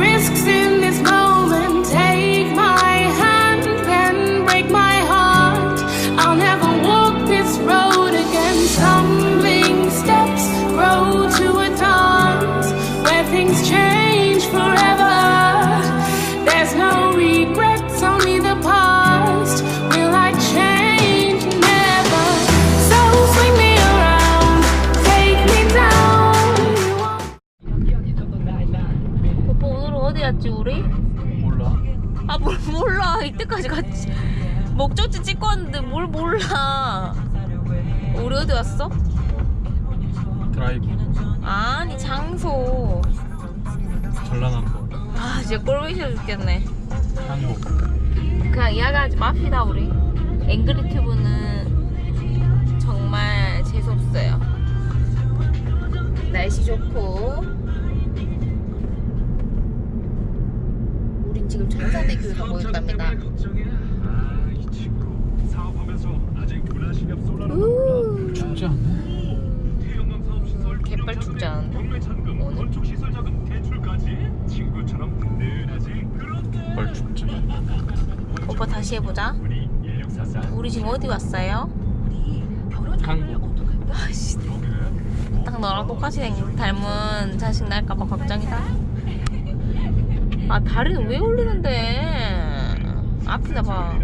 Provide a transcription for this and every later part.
risks in 목적지 찍고 왔는데 뭘 몰라. 우리 어디 왔어? 드라이브. 아니 장소. 전라남도. 아 진짜 꼴보기 싫어 죽겠네. 한국. 그냥 이야기하지 맙시다 우리. 앵그리 튜브는 정말 재수없어요. 날씨 좋고. 우린 지금 천사대교를 가고 있답니다 우. 춥지 않네. 개빨 춥지 않은데? 오늘? 뭘 춥지? 오빠 다시 해보자. 우리 지금 어디 왔어요? 한국 아씨 딱 너랑 똑같이 생- 닮은 자식 날까봐 걱정이다. 아 다리는 왜 올리는데? 아프나 봐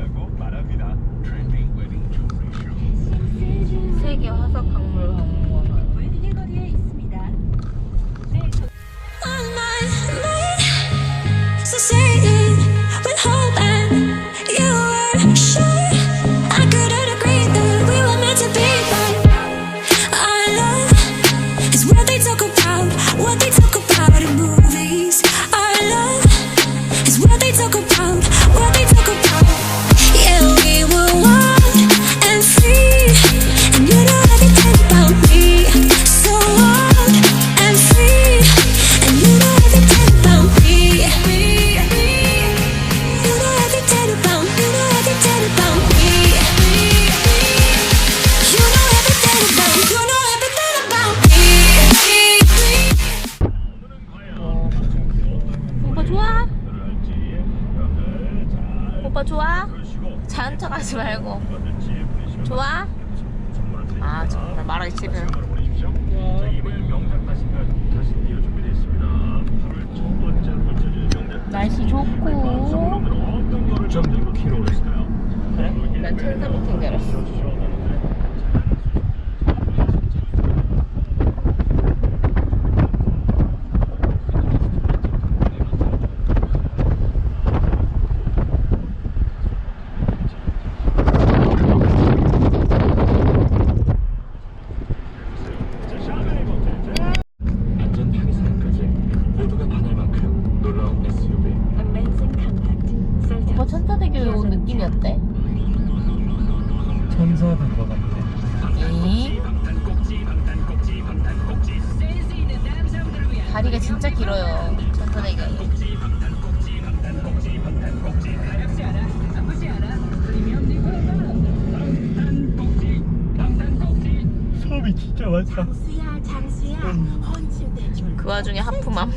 좋아? 아 정말. 말하기 싫어요. 날씨 좋고. 6.6km 그래? 난 천사부터인 줄 알았어 안전 편의성까지 모두가 반할 만큼 놀라운 SUV 오빠 천사대교에 온 느낌이 어때? 천사 된것 같아. 이? 다리가 진짜 길어요 천사대교 섬이 진짜 많다. 장수야 장수야 헌침대 좀그 와중에 하품함.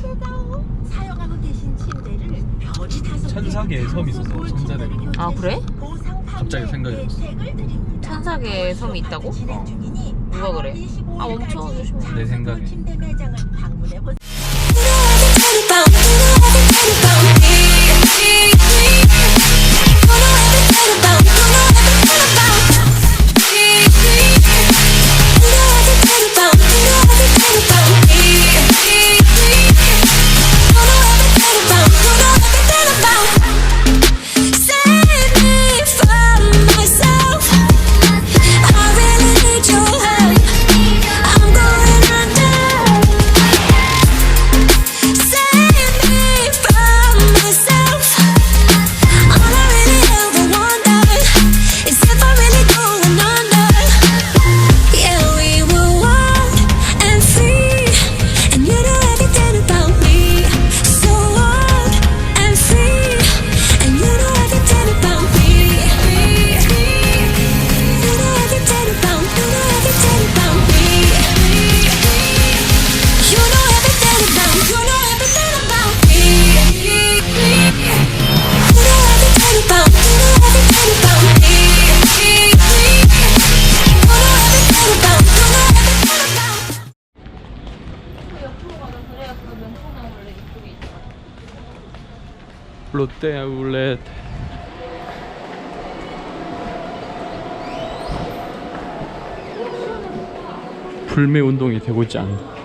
사용하고 계신 침대를 별이 다섯 개 천사계에 섬이 있어서 다섯 천사대교. 골 아, 그래? 갑자기 생각이 났어. 천사계에 섬이 있다고? 누가 그래? 8월 아, 25일까지 조심해. 내 생각에. 롯데 아울렛 불매 운동이 되고 있지 않나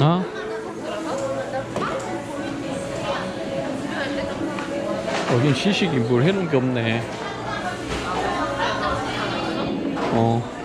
아? 여긴 시식이 뭘 해놓은 게 없네. 어